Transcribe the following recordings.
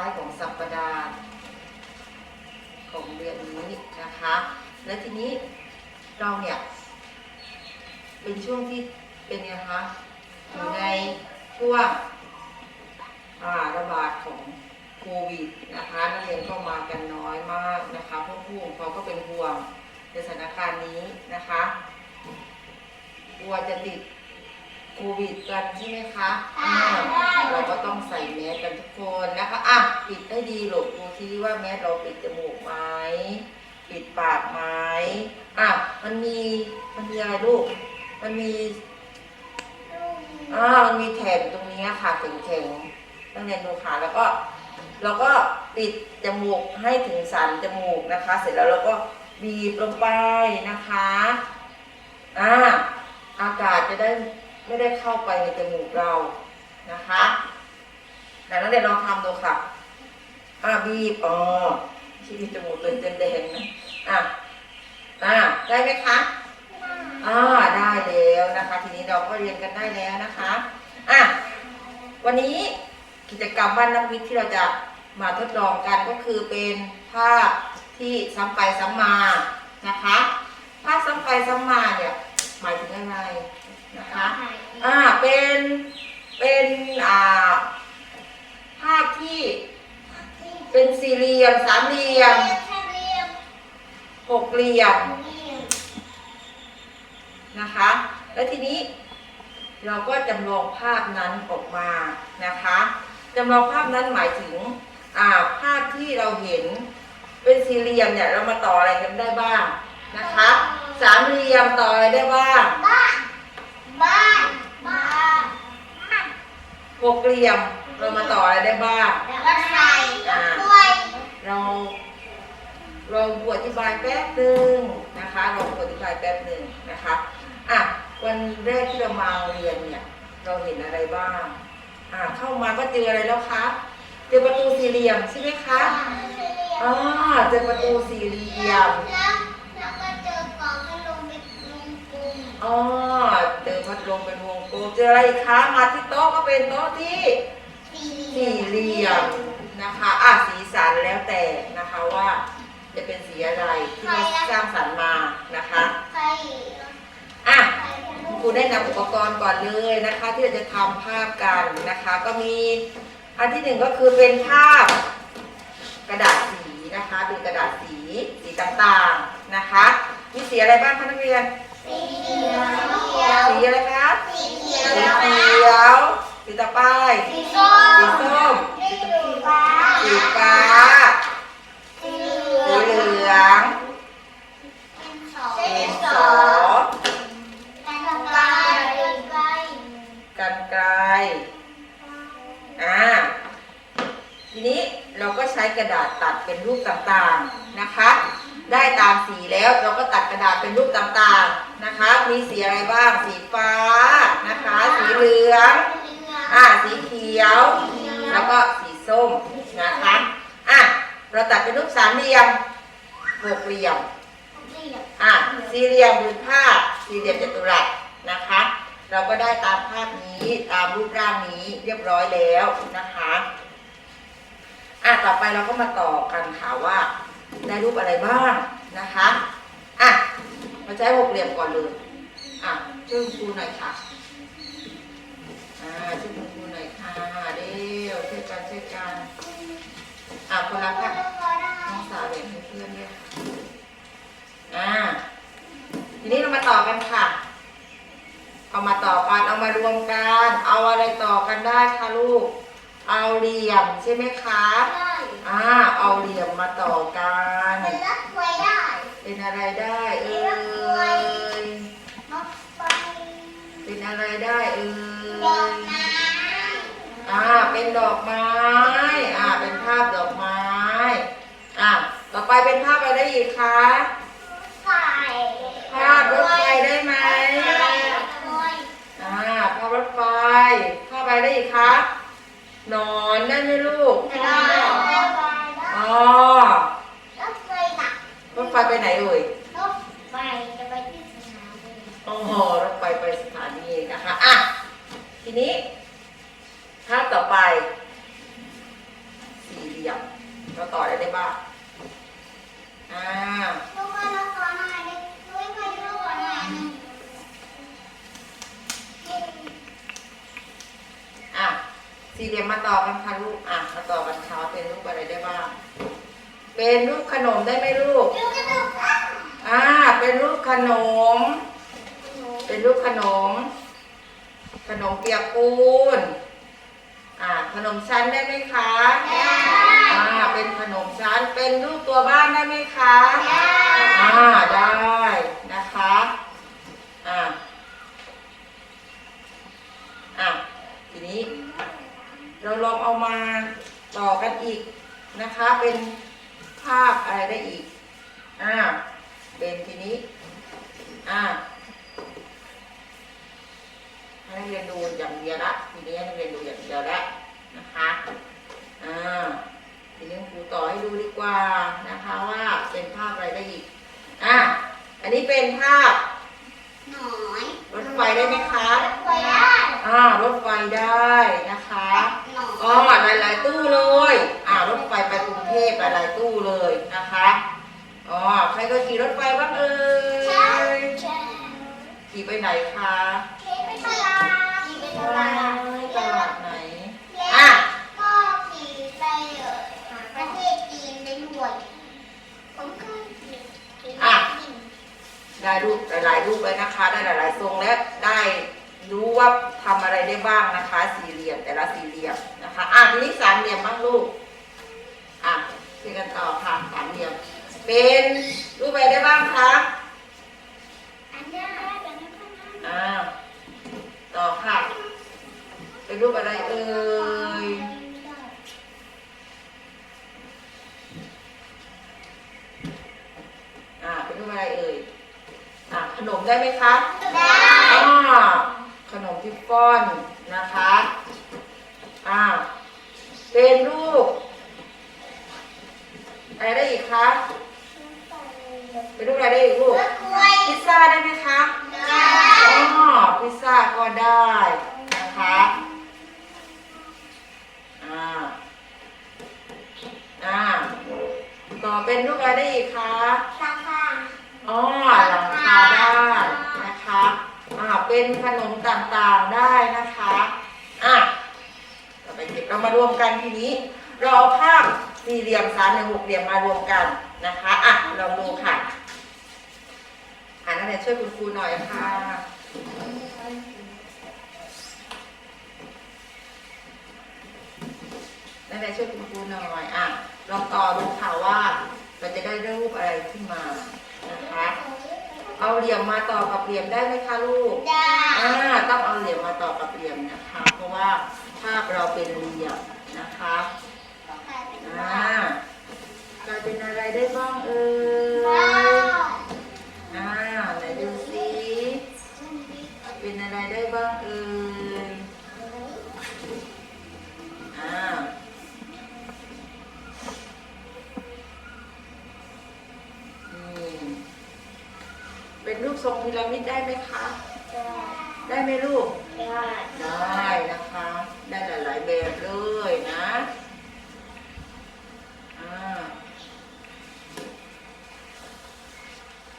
ท้ายของสัปดาห์ของเดือนนี้นะคะ และทีนี้เราเนี่ย เป็นช่วงที่เป็นไงคะอยู่ในช่วงอ่าระบาดของโควิดนะคะนักเรียนก็มากันน้อยมากนะคะเพราะผู้ปกครองก็เป็นห่วงในสถานการณ์นี้นะคะกลัวจะติด โควิดกันใช่ไหมคะอ่าเราก็ต้องใส่แมสกันทุกคนนะคะอะปิดให้ดีหลบดูซิว่าแมสเราปิดจมูกไหมปิดปากไหมอะมันมีมันมีอะไรลูก มันมีลูกอ่ามันมีแถบอยู่ตรงนี้ค่ะแข็งๆต้องเรียนดูค่ะแล้วก็เราก็ปิดจมูกให้ถึงสันจมูกนะคะ เสร็จแล้วเราก็บีบลงไปนะคะ อ่า อากาศจะได้ ไม่ได้เข้าไปในจมูกเรานะคะแต่นักเรียนลองทำดูค่ะอ่าบีบอ๋อที่มีจมูกเป็นแดงๆนะอะอ่าได้ไหมคะอ่าได้แล้วนะคะ ทีนี้เราก็เรียนกันได้แล้วนะคะอะวันนี้กิจกรรมบ้านนักวิทย์ที่เราจะมาทดลองกันก็คือเป็นภาพที่ซ้ำไปซ้ำมานะคะ ภาพซ้ำไปซ้ำมาเนี่ยหมายถึงอะไรนะคะ อ่าเป็นเป็นอ่าภาพที่เป็นสี่เหลี่ยมสามเหลี่ยมเรียมหกเหลี่ยมเรียมนะคะ แล้วทีนี้เราก็จำลองภาพนั้นออกมานะคะจำลองภาพนั้นหมายถึงอ่าภาพที่เราเห็นเป็นสี่เหลี่ยมเนี่ยเรามาต่ออะไรกันได้บ้างนะคะ สามเหลี่ยมต่ออะไรได้บ้างบ้านบ้านบ้านบ้าน หกเหลี่ยมเรามาต่ออะไรได้บ้าง แล้วก็ใส่ด้วยเราเราบวอธิบายแป๊บหนึ่งนะคะเราบวอธิบายแป๊บหนึ่งนะคะอะวันแรกที่เรามาเรียนเนี่ย เราเห็นอะไรบ้างอะเข้ามาก็เจออะไรแล้วคะเจอประตูสี่เหลี่ยมใช่ไหมคะอ่าเจอประตูสี่เหลี่ยมแล้วแล้วก็เจอกล่องพัดลมเป็นวงกลมอ๋อเจอ พัดลมเป็นวงกลมเจออะไรอีกคะมาที่โต๊ะก็เป็นโต๊ะที่สี่เหลี่ยมนะคะอะสีสันแล้วแต่นะคะว่า จะเป็นสีอะไรที่เราสร้างสรรค์มานะคะอะครูได้นำอุปกรณ์ก่อนเลยนะคะ ที่เราจะทำภาพกันนะคะ ก็มีอันที่หนึ่งก็คือเป็นภาพกระดาษสีนะคะ เป็นกระดาษสีสีต่างๆนะคะ มีสีอะไรบ้างคะนักเรียนสีเขียวสีอะไรคะสี เขียวสีเขียวสีตะไป้ายสีส้มสีส้มสีฟ้าสีฟ้าสีเหสีลืองสีดินสสออกันกลกันไกลกันไกลอ่าทีนี้เราก็ใช้กระดาษตัดเป็นรูปต่างๆนะคะ ได้ตามสีแล้วเราก็ตัดกระดาษเป็นรูปต่างๆ นะคะ มีสีอะไรบ้าง สีฟ้านะคะ สีเหลือง อ่า สีเขียว แล้วก็สีส้มนะคะ อะ เราตัดเป็นรูปสามเหลี่ยมหกเหลี่ยม อะ สี่เหลี่ยมหรือภาพสี่เหลี่ยมจัตุรัสนะคะ เราก็ได้ตามภาพนี้ตามรูปร่างนี้เรียบร้อยแล้วนะคะ อะ ต่อไปเราก็มาต่อกันค่ะว่าได้รูปอะไรบ้างนะคะ อะ มาใช้หกเหลี่ยมก่อนเลยอะช่วยคุณครูหน่อยค่ะอ่าช่วยคุณครูหน่อยค่ะเร็วช่วยกันช่วยกันอะคนละค่ะน้องสาวเรียนให้เพื่อนด้วยค่ะอ่าทีนี้เรามาต่อกันค่ะ เอามาต่อกันเอามารวมกัน เอาอะไรต่อกันได้คะลูก เอาเหลี่ยมใช่ไหมคะอ่าเอาเหลี่ยมมาต่อกัน เป็นรถไฟได้เป็นอะไรได้ เอ่ย ดอกไม้ อ่า เป็นภาพดอกไม้ อ่าต่อไปเป็นภาพอะไรได้อีกคะ ไฟภาพรถไฟได้ไหมไฟอ่า ภาพรถไฟ ภาพอะไรได้อีกคะหนอนได้ไหมลูก ได้ อ๋อ รถไฟหนัก ร ไฟไปไหนเอ่ย รถไฟจะไปที่สนามบิน โอ้โหรถไฟไปสถานีนะคะอะทีนี้ภาพต่อไป สี่เหลี่ยมเราต่ออะไรได้บ้างอ่า ลูกก็รถก่อนหน่อยดิลูกก็รถก่อนหน่อยนึง อะ สี่เหลี่ยมมาต่อกันค่ะลูกอะมาต่อกันค่ะว่าเป็นรูปอะไรได้บ้างเป็นรูปขนมได้ไหมลูกลูกก็ต้องอะอ่าเป็นรูปขนม เป็นรูปขนม ขนมเปียกปูนอ่าขนมชั้นได้ไหมคะอ่าเป็นขนมชั้นเป็นรูปตัวบ้านได้ไหมคะอ่าได้นะคะ อ่า อะ ทีนี้ เราลองเอามาต่อกันอีกนะคะ เป็นภาพอะไรได้อีก อ่าเป็นทีนี้ อ่าให้นักเรียนดูอย่างเดียวละทีนี้ให้นักเรียนดูอย่างเดียวละนะคะ อ่าทีนี้ครูต่อให้ดูดีกว่านะคะว่าเป็นภาพอะไรได้อีก อะ อันนี้เป็นภาพหนอนรถไฟได้ไหมคะรถไฟได้ อ่ารถไฟได้นะคะ หนอน อ๋อหลาย ๆ ตู้เลย อ่ารถไฟไปกรุงเทพหลาย ๆ ตู้เลยนะคะ อ๋อ ใครก็ขี่รถไฟบ้างเอ่ ใช่ ย ใช่ ขี่ไปไหนคะ ขี่ไปตลาดขี่ไปตลาด ตลาดไหน แล้ว อะ ก็ขี่ไปเอ่อหาประเทศจีนได้ด้วยผมก็ขี่ขี่ อะ จีน ได้รูปหลายๆรูปเลยนะคะ ได้หลายๆทรงและได้รู้ว่าทำอะไรได้บ้างนะคะ สี่เหลี่ยมแต่ละสี่เหลี่ยมนะคะอะทีนี้สามเหลี่ยมบ้างลูกอะคุยกันต่อค่ะสามเหลี่ยม เป็นรูปอะไรได้บ้างคะอันนี้ได้แต่ไม่ค่อยน่าอ่าต่อค่ะ เป็นรูปอะไรเอ่ย อ่า เป็นรูปอะไรเอ่ย อ่า ขนม ได้ไหมคะ ได้อ่าขนมที่ป้อนนะคะ อ่า เป็นรูปอะไรได้อีกคะ เป็นรูปอะไรได้อีกลูกรถกล้วยพิซซ่าได้ไหมคะได้อ๋อพิซซ่าก็ได้นะคะ อ่า อ่า ต่อเป็นรูปอะไรได้อีกคะราคา อ๋อหลังคาบ้านนะคะอ่าเป็นขนมต่างๆได้นะคะอะเราไปเก็บเรามารวมกันทีนี้ เราเอาภาพสี่เหลี่ยมสามเหลี่ยมหกเหลี่ยมมารวมกันนะคะอะลองดูค่ะอ่านักเรียนช่วยคุณครูหน่อยค่ะนักเรียนช่วยคุณครูหน่อยอะลองต่อดูค่ะว่าเราจะได้รูปอะไรขึ้นมา เอาเหลี่ยมมาต่อกับเหลี่ยมได้ไหมคะลูกได้อ่าต้องเอาเหลี่ยมมาต่อกับเหลี่ยมนะคะ เพราะว่าภาพเราเป็นเหลี่ยมนะคะอ่ากลายเป็นอะไรได้บ้างเอ่ยอ่าไหนดูสิเป็นอะไรได้บ้างเอ่ย อ่า นี่ เป็นรูป ทรงพีระมิดได้ไหมคะ ได้ไหมลูกได้นะคะ ได้หลาย ๆ แบบเลยนะอ่า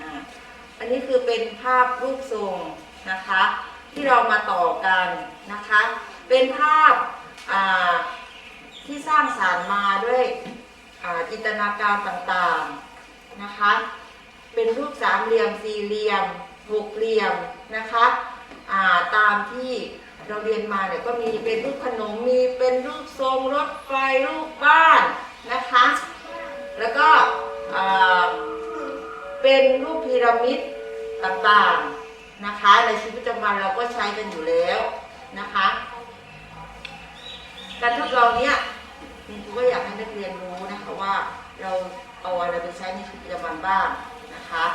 อ่าอันนี้คือเป็นภาพรูปทรงนะคะ ที่เรามาต่อกันนะคะ เป็นภาพอ่าที่สร้างสารรค์มาด้วยอ่าจินตนาการต่างๆนะคะ เป็นรูปสามเหลี่ยมสี่เหลี่ยมหกเหลี่ยมนะคะาตามที่เราเรียนมาเนี่ยก็มีเป็นรูปขนมมีเป็นรูปทรงรถไฟรูปบ้านนะคะ แล้วก็เป็นรูปพีระมิดต่างๆนะคะ ในชีวิตประจำวันเราก็ใช้กันอยู่แล้วนะคะ การทดลองเนี้ยคุณครูก็อยากให้นักเรียนรู้นะคะว่าเราเอาอะไรไปใช้ในชีวิตประจำวันบ้าง นะคะ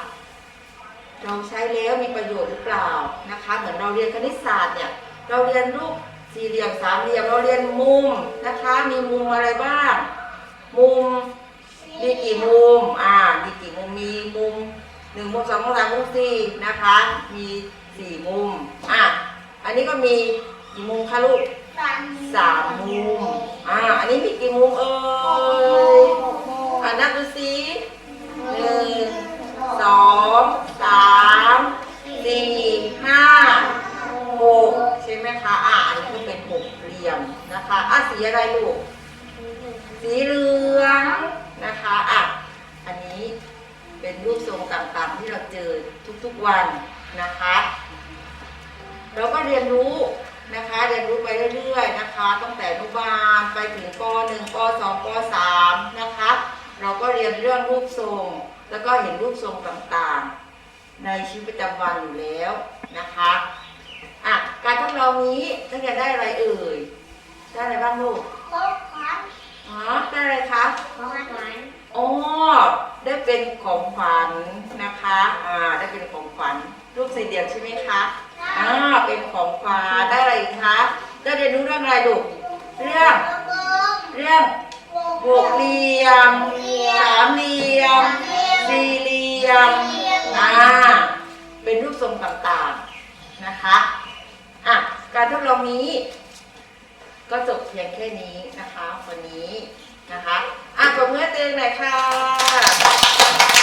เราใช้แล้วมีประโยชน์หรือเปล่านะคะ เหมือนเราเรียนคณิตศาสตร์เนี่ยเราเรียนรูปสี่เหลี่ยมสามเหลี่ยมเราเรียนมุมนะคะ มีมุมอะไรบ้าง มุมมีกี่มุมอ่ามีกี่มุมมีสามคูณสี่นะคะ มีสี่มุมอะอันนี้ก็มีกี่มุมคะลูกสามสามมุมอ่าอันนี้มีกี่มุมเอ่ย อ่านับดูสิหนึ่งส องสามสี่ห้าหกใช่ไหมคะอ่าอันนี้เป็นหกเหลี่ยมนะคะอะสีอะไรลูกสีเหลืองนะคะอะอันนี้เป็นรูปทรงต่างๆที่เราเจอทุกๆวันนะคะ เราก็เรียนรู้นะคะเรียนรู้ไปเรื่อยๆนะคะตั้งแต่อนุบาลไปถึงป .1 ป .2 ป .3 นะคะ เราก็เรียนเรื่องรูปทรง แล้วก็เห็นรูปทรงต่างๆ ในชีวิตประจำวันอยู่แล้วนะคะอะการทดลองนี้นักเรียนได้อะไรเอ่ย ได้อะไรบ้างลูกครบครับอ๋อได้อะไรคะของอาหารอ๋อได้เป็นของขวัญนะคะอ่าได้เป็นของขวัญรูปสี่เหลี่ยมใช่ไหมคะอ่าเป็นของขวัญได้อะไรอีกคะได้เรียนรู้เรื่องอะไรลูกเรื่องเรื่องหกเหลี่ยมสามเหลี่ยมสี่เหลี่ ยมอ่าเป็นรูปทรงต่างๆนะคะอะการทดลองนี้ ก็จบเพียงแค่นี้นะคะวันนี้นะคะอะปรบมือให้ตัวเอนหน่อยค่ะ